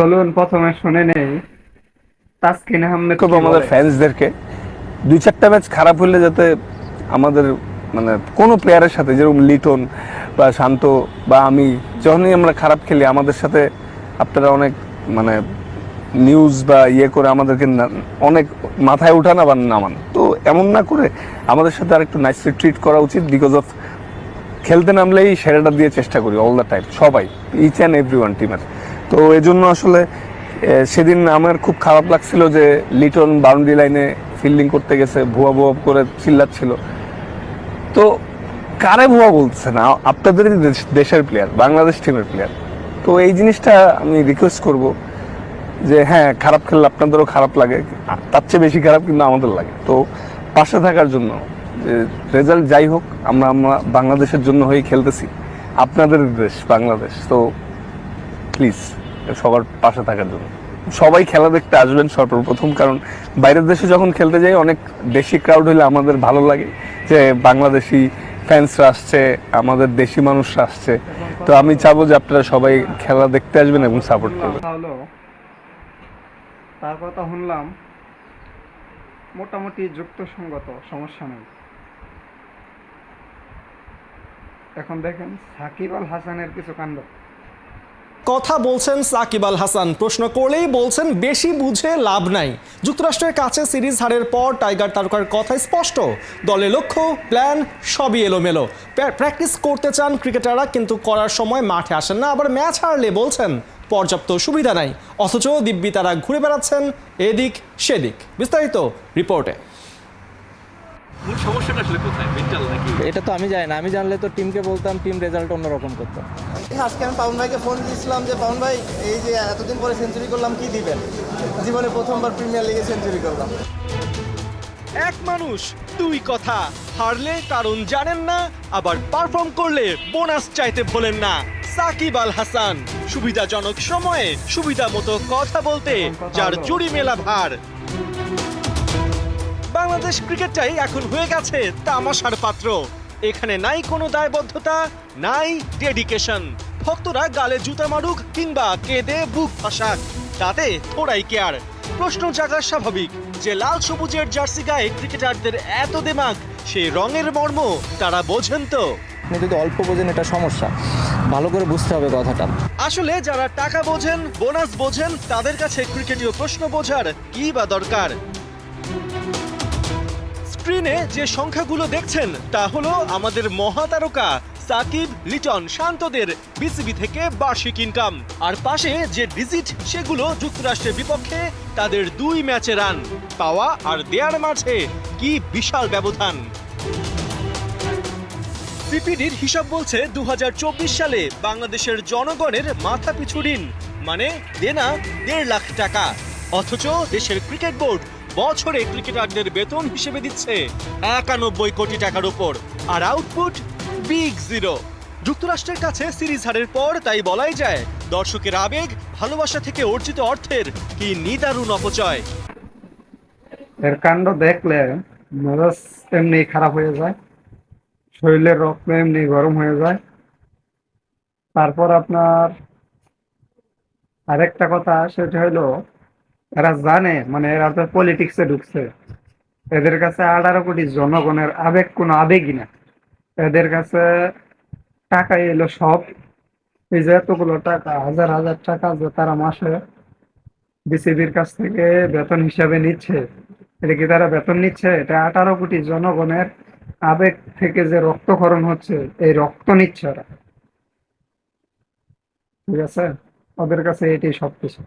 চলুন প্রথমে শুনে নেই। তাসকিন আহমেদ খুব আমাদের। ফ্যান্সদেরকে দুই চারটা ম্যাচ খারাপ হলে যাতে আমাদের মানে কোনো প্লেয়ারের সাথে যেরকম লিটন বা শান্ত বা আমি যখনই আমরা খারাপ খেলি আমাদের সাথে আপনারা অনেক মানে নিউজ বা ইয়ে করে আমাদেরকে অনেক মাথায় উঠান আবার নামান। তো এমন না করে আমাদের সাথে আর একটু নাইসলি ট্রিট করা উচিত বিকজ অফ খেলতে নামলেই সেরাটা দিয়ে চেষ্টা করি অল দ্য টাইম সবাই ইচ অ্যান্ড এভরি ওয়ান টিমের তো এই জন্য আসলে সেদিন আমার খুব খারাপ লাগছিল যে লিটন বাউন্ডারি লাইনে ফিল্ডিং করতে গেছে, ভুয়া ভুয়া করে চিল্লাচ্ছিল। তো কারে ভুয়া বলছে না? আপনাদেরই দেশ- দেশের প্লেয়ার বাংলাদেশ টিমের প্লেয়ার তো এই জিনিসটা আমি রিকোয়েস্ট করব যে হ্যাঁ খারাপ খেললে আপনাদেরও খারাপ লাগে, তার চেয়ে বেশি খারাপ কিন্তু আমাদের লাগে। তো পাশে থাকার জন্য যে রেজাল্ট যাই হোক, আমরা আমরা বাংলাদেশের জন্য হয়ে খেলতেছি। আপনাদের দেশ, বাংলাদেশ, তো প্লিজ সবার পাশে থাকার জন্য। সবাই খেলা দেখতে আসবেন সর্বপ্রথম কারণ বাইরের দেশে যখন খেলতে যাই, অনেক দেশি ক্রাউড হলে আমাদের ভালো লাগে যে বাংলাদেশি ফ্যান্সরা আসছে, আমাদের দেশি মানুষরা আসছে। তো আমি চাবো যে আপনারা সবাই খেলা দেখতে আসবেন এবং সাপোর্ট করবেন। হলো তার কথা শুনলাম, মোটামুটি যুক্তসঙ্গত সমস্যা নেই। এখন দেখেন সাকিব আল হাসানের কিছু কাণ্ড। কথা বলছেন সাকিব আল হাসান। প্রশ্ন করলেই বলছেন, বেশি বুঝে লাভ নাই। যুক্তরাষ্ট্রের কাছে সিরিজ হারের পর টাইগার তারকার কথা স্পষ্ট। দলে লক্ষ্য, প্ল্যান, সবই এলোমেলো। প্র্যা- প্র্যাকটিস করতে চান ক্রিকেটাররা, কিন্তু করার সময় মাঠে আসেন না। আবার ম্যাচ হারলে বলছেন, পর্যাপ্ত সুবিধা নাই। অথচ দিব্যি তারা ঘুরে বেড়াচ্ছেন এদিক সেদিক। বিস্তারিত রিপোর্টে। মূল সমস্যাটা আসলে কোথায়? মেন্টাল নাকি? এটা তো আমি জানি না। আমি জানলে তো টিমকে বলতাম টিম রেজাল্ট অন্যরকম করতো। আজকে আমি পাউন ভাইকে ফোন দিয়েছিলাম যে পাউন ভাই এই যে এতদিন পরে সেঞ্চুরি করলাম কি দিবেন? জীবনে প্রথমবার প্রিমিয়ার লিগে সেঞ্চুরি করলাম। এক মানুষ দুই কথা। হারলে কারণ জানেন না আবার পারফর্ম করলে বোনাস চাইতে ভোলেন না। সাকিব আল হাসান সুবিধাজনক সময়ে সুবিধা মতো কথা বলতে যার জুড়ি মেলা ভার বাংলাদেশ ক্রিকেটটাই এখন হয়ে গেছে তামাশার পাত্র। এখানে নাই কোনো দায়বদ্ধতা নাই ডেডিকেশন। ভক্তরা গালে জুতা মারুক কিংবা কেঁদে বুক ফাঁসাক তাতে থোড়াই কেয়ার। প্রশ্ন জাগা স্বাভাবিক যে লাল সবুজের জার্সি গায়ে ক্রিকেটারদের এত দেমাগ সেই রঙের মর্ম তারা বোঝেন তো। আপনি যদি অল্প বোঝেন এটা সমস্যা। ভালো করে বুঝতে হবে কথাটা। আসলে যারা টাকা বোঝেন বোনাস বোঝেন তাদের কাছে ক্রিকেটীয় প্রশ্ন বোঝার কি বা দরকার? স্ক্রিনে যে সংখ্যাগুলো দেখছেন, তা হলো আমাদের মহাতারকা সাকিব, লিটন, শান্তদের বিসিবি থেকে বার্ষিক ইনকাম আর পাশে যে ডিজিট সেগুলো যুক্তরাষ্ট্রের বিপক্ষে তাদের দুই ম্যাচে রান পাওয়া আর দেয়ার মাঝে কি বিশাল ব্যবধান। সিপিডির হিসাব বলছে দু হাজার চব্বিশ সালে বাংলাদেশের জনগণের মাথা পিছু ঋণ মানে দেনা দেড় লাখ টাকা। অথচ দেশের ক্রিকেট বোর্ড বছরে ক্রিকেটারদের বেতন হিসেবে দিচ্ছে একানব্বই কোটি টাকার উপর। আর আউটপুট বিগ জিরো। যুক্তরাষ্ট্রের কাছে সিরিজ হারের পর তাই বলাই যায়, দর্শকের আবেগ, ভালোবাসা থেকে অর্জিত অর্থের কি নিদারুণ অপচয়। এর কাণ্ড দেখলে মেজাজ এমনি খারাপ হয়ে যায়, শরীরের রক্ত এমনি গরম হয়ে যায়। তারপর আপনার আরেকটা কথা, সেটা হলো এরা জানে মানে এরা তো পলিটিক্সে ঢুকছে। এদের কাছে আঠারো কোটি জনগণের আবেগ, কোনো আবেগই না এদের কাছে টাকাই এলো সব। এই যে এতগুলো টাকা, হাজার হাজার টাকা যে তারা মাসে বিসিবির কাছ থেকে বেতন হিসাবে নিচ্ছে, এটা কি তারা বেতন নিচ্ছে? এটা আঠারো কোটি জনগণের আবেগ থেকে যে রক্তক্ষরণ হচ্ছে, এই রক্ত নিচ্ছে ওরা। ঠিক আছে? ওদের কাছে এটাই সবকিছু।